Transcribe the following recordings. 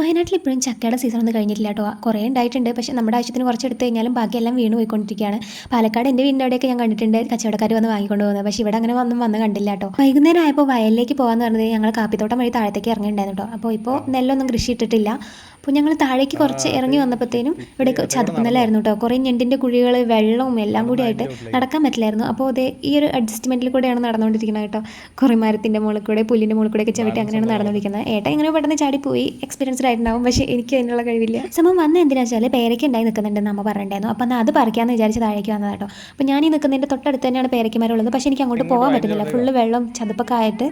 വയനാട്ടിൽ ഇപ്പോഴും ചക്കയുടെ സീസൺ ഒന്നും കഴിഞ്ഞിട്ടില്ല കേട്ടോ. കുറേ ഉണ്ടായിട്ടുണ്ട്. പക്ഷേ നമ്മുടെ ആവശ്യത്തിന് കുറച്ച് എടുത്തു കഴിഞ്ഞാലും ബാക്കിയെല്ലാം വീണ് പോയിക്കൊണ്ടിരിക്കുകയാണ്. പാലക്കാട് എന്റെ വീടിന്റെ അവിടെയൊക്കെ ഞാൻ കണ്ടിട്ടുണ്ട്. കച്ചവടക്കാർ വന്ന് വാങ്ങിക്കൊണ്ട് പോകുന്നത്. പക്ഷേ ഇവിടെ അങ്ങനെ ഒന്നും വന്ന് കണ്ടില്ല കേട്ടോ. വൈകുന്നേരം ആയപ്പോൾ വയലിലേക്ക് പോകാമെന്ന് പറഞ്ഞത് ഞങ്ങൾ കാപ്പിത്തോട്ടം വഴി താഴത്തേക്ക് ഇറങ്ങിയിട്ടുണ്ടായിരുന്നു കേട്ടോ. അപ്പോൾ ഇപ്പോൾ നെല്ലൊന്നും കൃഷി ഇട്ടിട്ടില്ല. അപ്പോൾ ഞങ്ങൾ താഴേക്ക് കുറച്ച് ഇറങ്ങി വന്നപ്പോഴത്തേനും ഇവിടെ ചതുപ്പ് നെല്ലായിരുന്നു കേട്ടോ. കുറേ ഞെണ്ടിന്റെ കുഴികൾ വെള്ളവും എല്ലാം കൂടി ആയിട്ട് നടക്കാൻ പറ്റില്ലായിരുന്നു. അപ്പോൾ അതേ ഈ ഒരു അഡ്ജസ്റ്റ്മെന്റിൽ കൂടെയാണ് നടന്നുകൊണ്ടിരിക്കുന്നത് കേട്ടോ. കുറേ മരത്തിന്റെ മുകളിൽ കൂടെ പുല്ലിന്റെ മുകളിൽ കൂടെയൊക്കെ ചവിട്ടി അങ്ങനെയാണ് നടന്നുകൊണ്ടിരിക്കുന്നത്. ഏട്ടൻ ഇങ്ങനെ പെട്ടെന്ന് ചാടിപ്പോയി. ആയിട്ടുണ്ടാവും പക്ഷേ എനിക്ക് അതിനുള്ള കഴിവില്ല. സംഭവം വന്ന എന്തിനാ വെച്ചാൽ പേരയ്ക്ക് ഉണ്ടായി നിൽക്കുന്നുണ്ടെന്ന് അമ്മ പറഞ്ഞിട്ടുണ്ടായിരുന്നു. അപ്പോൾ എന്നാൽ അത് പറിക്കാമെന്ന് വിചാരിച്ച് താഴേക്ക് വന്നത് കേട്ടോ അപ്പോൾ ഞാൻ ഈ നിൽക്കുന്നതിന്റെ തൊട്ടടുത്ത് തന്നെയാണ് പേരയ്ക്കുമാരുള്ളത്. പക്ഷേ എനിക്ക് അങ്ങോട്ട് പോകാൻ പറ്റുന്നില്ല. ഫുള്ള് വെള്ളം ചതുപ്പൊക്കെ ആയിട്ട്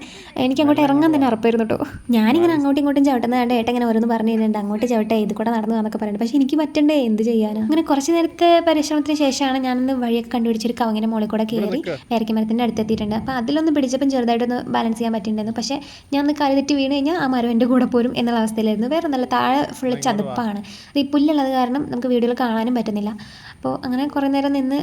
എനിക്ക് അങ്ങോട്ട് ഇറങ്ങാൻ തന്നെ ഉറപ്പായിരുന്നു കേട്ടോ ഞാനിങ്ങനെ അങ്ങോട്ടും ഇങ്ങോട്ടും ചവിട്ടുന്നത് കണ്ട് ഏട്ടൻ ഇങ്ങനെ ഓരോന്ന് പറഞ്ഞു തരുന്നുണ്ട് അങ്ങോട്ട് ചവിട്ടെ ഇത് കൂടെ നടന്നു എന്നൊക്കെ പറയുന്നത് പക്ഷേ എനിക്ക് പറ്റണ്ടേ? എന്ത് ചെയ്യാനാണ് അങ്ങനെ കുറച്ച് നേരത്തെ പരിശ്രമത്തിന് ശേഷമാണ് ഞാനൊന്ന് വഴിയൊക്കെ കണ്ടുപിടിച്ചൊരു കവങ്ങനെ മുകളിൽ കൂടെ കയറി പേരയ്ക്കുമരത്തിന്റെ അടുത്തെത്തിയിട്ടുണ്ട്. അപ്പോൾ അതിലൊന്ന് പിടിച്ചപ്പം ചെറുതായിട്ടൊന്ന് ബാലൻസ് ചെയ്യാൻ പറ്റിയിട്ടുണ്ടായിരുന്നു. പക്ഷേ ഞാൻ ഒന്ന് കാൽ തെറ്റി വീണ് കഴിഞ്ഞാൽ ആ മരം എന്റെ കൂടെ പോരും എന്നുള്ള അവസ്ഥയിലായിരുന്നു. വേറെ നല്ല താഴെ ഫുള്ള് ചതുപ്പാണ്. ഈ പുല്ലുള്ളത് കാരണം നമുക്ക് വീഡിയോയിൽ കാണാനും പറ്റുന്നില്ല. അപ്പോൾ അങ്ങനെ കുറേ നേരം നിന്ന്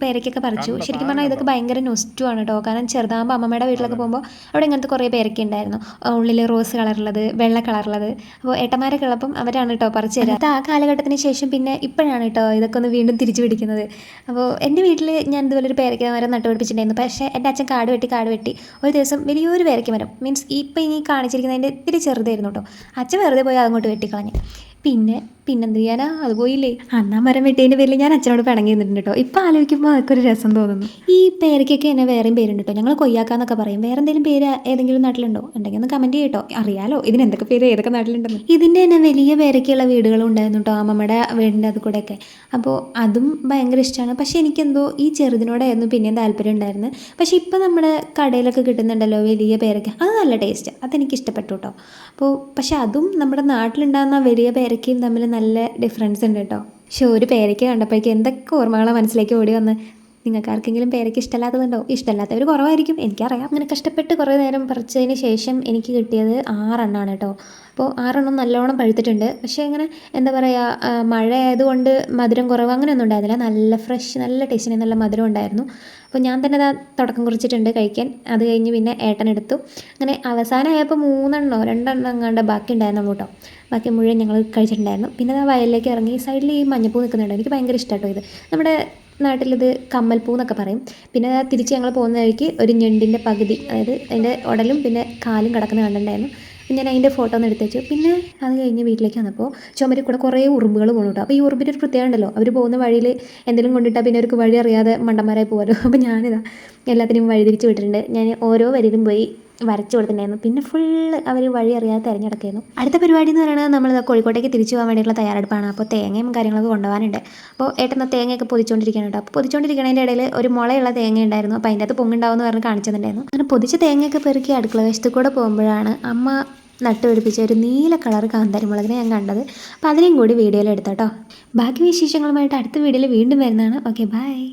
പേരയ്ക്കൊക്കെ പറിച്ചു. ശരിക്കും പറഞ്ഞാൽ ഇതൊക്കെ ഭയങ്കര നൊസ്റ്റു ആണ് കേട്ടോ കാരണം ചെറുതാകുമ്പോൾ അമ്മമ്മയുടെ വീട്ടിലൊക്കെ പോകുമ്പോൾ അവിടെ ഇങ്ങനത്തെ കുറേ പേരയ്ക്ക ഉണ്ടായിരുന്നു. ഉള്ളിൽ റോസ് കളറുള്ളത് വെള്ള കളറുള്ളത് അപ്പോൾ ഏട്ടന്മാരൊക്കെ ഉള്ളപ്പം അവരാണ് കേട്ടോ പറിച്ചു തരാം. അത് ആ കാലഘട്ടത്തിന് ശേഷം പിന്നെ ഇപ്പോഴാണ് കേട്ടോ ഇതൊക്കെ ഒന്ന് വീണ്ടും തിരിച്ചു പിടിക്കുന്നത്. അപ്പോൾ എന്റെ വീട്ടിൽ ഞാൻ ഇതുപോലെ ഒരു പേരയ്ക്ക മരം നട്ടുപിടിപ്പിച്ചിട്ടുണ്ടായിരുന്നു പക്ഷേ എന്റെ അച്ഛൻ കാട് വെട്ടി കാട് വെട്ടി ഒരു ദിവസം വലിയൊരു പേരയ്ക്ക മരം. മീൻസ് ഇപ്പം ഇനി കാണിച്ചിരിക്കുന്നതിന്റെ ഇത്തിരി ചെറുതായിരുന്നു കേട്ടോ അച്ഛൻ വെറുതെ പോയി അങ്ങോട്ട് വെട്ടിക്കളഞ്ഞു. പിന്നെ പിന്നെന്ത് ചെയ്യാനാ? അത് പോയില്ലേ. അന്നാ മരം വെട്ടിയതിന്റെ പേരിൽ ഞാൻ അച്ഛനോട് പിണങ്ങി നിന്നിട്ടുണ്ട് കേട്ടോ ഇപ്പം ആലോചിക്കുമ്പോൾ അതൊക്കെ ഒരു രസം തോന്നുന്നു. ഈ പേരക്കൊക്കെ എന്നെ വേറെയും പേരുണ്ട് കേട്ടോ ഞങ്ങൾ കൊയ്യാക്കാന്നൊക്കെ പറയും. വേറെ എന്തെങ്കിലും പേര് ഏതെങ്കിലും നാട്ടിലുണ്ടോ? ഉണ്ടെങ്കിൽ ഒന്ന് കമന്റ് ചെയ്യട്ടോ അറിയാലോ ഇതിന് എന്തൊക്കെ പേര് ഏതൊക്കെ നാട്ടിലുണ്ടെന്ന്. ഇതിന്റെ തന്നെ വലിയ പേരക്കുള്ള വീടുകളും ഉണ്ടായിരുന്നു കേട്ടോ അമ്മമ്മയുടെ വീടിന്റെ അത് കൂടെയൊക്കെ. അപ്പോൾ അതും ഭയങ്കര ഇഷ്ടമാണ് പക്ഷേ എനിക്കെന്തോ ഈ ചെറുതിനോടായിരുന്നു പിന്നെയും താല്പര്യം ഉണ്ടായിരുന്നത് പക്ഷേ ഇപ്പൊ നമ്മുടെ കടയിലൊക്കെ കിട്ടുന്നുണ്ടല്ലോ വലിയ പേരൊക്കെ അത് നല്ല ടേസ്റ്റ്. അതെനിക്ക് ഇഷ്ടപ്പെട്ടു കേട്ടോ അപ്പോൾ പക്ഷേ അതും നമ്മുടെ നാട്ടിലുണ്ടാകുന്ന വലിയ പേരയ്ക്കയും തമ്മിൽ നല്ല ഡിഫറൻസ് ഉണ്ട് കേട്ടോ. പക്ഷെ ഒരു പേരയ്ക്ക കണ്ടപ്പോഴേക്കും എന്തൊക്കെ ഓർമ്മകളാണ് മനസ്സിലേക്ക് ഓടി വന്ന്. നിങ്ങൾക്ക് ആർക്കെങ്കിലും പേരയ്ക്ക് ഇഷ്ടമല്ലാത്തതുണ്ടോ? ഇഷ്ടമല്ലാത്തവർ കുറവായിരിക്കും. എനിക്കറിയാം. അങ്ങനെ കഷ്ടപ്പെട്ട് കുറേ നേരം പറിച്ചതിന് ശേഷം എനിക്ക് കിട്ടിയത് ആറെണ്ണമാണ് കേട്ടോ. അപ്പോൾ ആറെണ്ണം നല്ലോണം പഴുത്തിട്ടുണ്ട്. പക്ഷേ ഇങ്ങനെ എന്താ പറയുക മഴ ആയതുകൊണ്ട് മധുരം കുറവ് അങ്ങനെയൊന്നും ഉണ്ടായിരുന്നില്ല. നല്ല ഫ്രഷ് നല്ല ടേസ്റ്റിന് നല്ല മധുരം ഉണ്ടായിരുന്നു. അപ്പോൾ ഞാൻ തന്നെ അതാ തുടക്കം കുറിച്ചിട്ടുണ്ട് കഴിക്കാൻ. അത് കഴിഞ്ഞ് പിന്നെ ഏട്ടൻ എടുത്തു. അങ്ങനെ അവസാനമായപ്പോൾ മൂന്നെണ്ണോ രണ്ടെണ്ണം എങ്ങാണ്ട് ബാക്കി ഉണ്ടായിരുന്നു കേട്ടോ. ബാക്കി മുഴുവൻ ഞങ്ങൾ കഴിച്ചിട്ടുണ്ടായിരുന്നു. പിന്നെ ആ വയലിലേക്ക് ഇറങ്ങി സൈഡിൽ ഈ മഞ്ഞപ്പൂ നിൽക്കുന്നുണ്ട്. എനിക്ക് ഭയങ്കര ഇഷ്ടമാട്ടോ ഇത്. നമ്മുടെ നാട്ടിലിത് കമ്മൽപ്പൂ എന്നൊക്കെ പറയും. പിന്നെ തിരിച്ച് ഞങ്ങൾ പോകുന്ന വഴിക്ക് ഒരു ഞെണ്ടിന്റെ പകുതി അതായത് അതിന്റെ ഉടലും പിന്നെ കാലും കിടക്കുന്ന കണ്ടിട്ടുണ്ടായിരുന്നു ഞാൻ അതിന്റെ ഫോട്ടോ ഒന്ന് എടുത്തു വെച്ചു പിന്നെ അത് കഴിഞ്ഞ് വീട്ടിലേക്ക് വന്നപ്പോൾ ചുമരിൽ കൂടെ കുറേ ഉറുമ്പുകൾ പോകണം കേട്ടോ. അപ്പോൾ ഈ ഉറുമ്പിന്റെ ഒരു പ്രത്യേകത ഉണ്ടല്ലോ. അവർ പോകുന്ന വഴിയിൽ എന്തെങ്കിലും കൊണ്ടിട്ടാൽ പിന്നെ അവർക്ക് വഴി അറിയാതെ മണ്ടന്മാരായി പോകുമല്ലോ അപ്പോൾ ഞാനിതാ എല്ലാത്തിനും വഴി തിരിച്ച് വിട്ടിട്ടുണ്ട്. ഞാൻ ഓരോ വരിയിലും പോയി വരച്ചു കൊടുത്തിട്ടുണ്ടായിരുന്നു. പിന്നെ ഫുള്ള് അവർ വഴി അറിയാതെ തിരഞ്ഞെടുക്കായിരുന്നു അടുത്ത പരിപാടി എന്ന് പറയുന്നത് നമ്മൾ കോഴിക്കോട്ടേക്ക് തിരിച്ചു പോകാൻ വേണ്ടിയിട്ടുള്ള തയ്യാറെടുപ്പാണ്. അപ്പോൾ തേങ്ങയും കാര്യങ്ങളൊക്കെ കൊണ്ടുപോകാനുണ്ട്. അപ്പോൾ ഏട്ടൻ തേങ്ങയൊക്കെ പൊതിച്ചുകൊണ്ടിരിക്കുകയാണ് അപ്പോൾ പൊതിച്ചുകൊണ്ടിരിക്കുന്നതിന്റെ ഇടയിൽ ഒരു മുളയുള്ള തേങ്ങ ഉണ്ടായിരുന്നു. അപ്പോൾ അതിന്റെ അകത്ത് പൊങ്ങുണ്ടാവും എന്ന് പറഞ്ഞ് കാണിച്ചിട്ടുണ്ടായിരുന്നു. അങ്ങനെ പൊതിച്ച തേങ്ങയൊക്കെ പെറുക്കി അടുക്കള വശത്ത് കൂടെ പോകുമ്പോഴാണ് അമ്മ നട്ടുപിടിപ്പിച്ച ഒരു നീല കളർ കാന്താരിമുളകിനെ ഞാൻ കണ്ടത്. അപ്പോൾ അതിനെയും കൂടി വീഡിയോയിൽ എടുത്തോട്ടോ ബാക്കി വിശേഷങ്ങളുമായിട്ട് അടുത്ത വീഡിയോയിൽ വീണ്ടും വരുന്നതാണ്. Okay bye.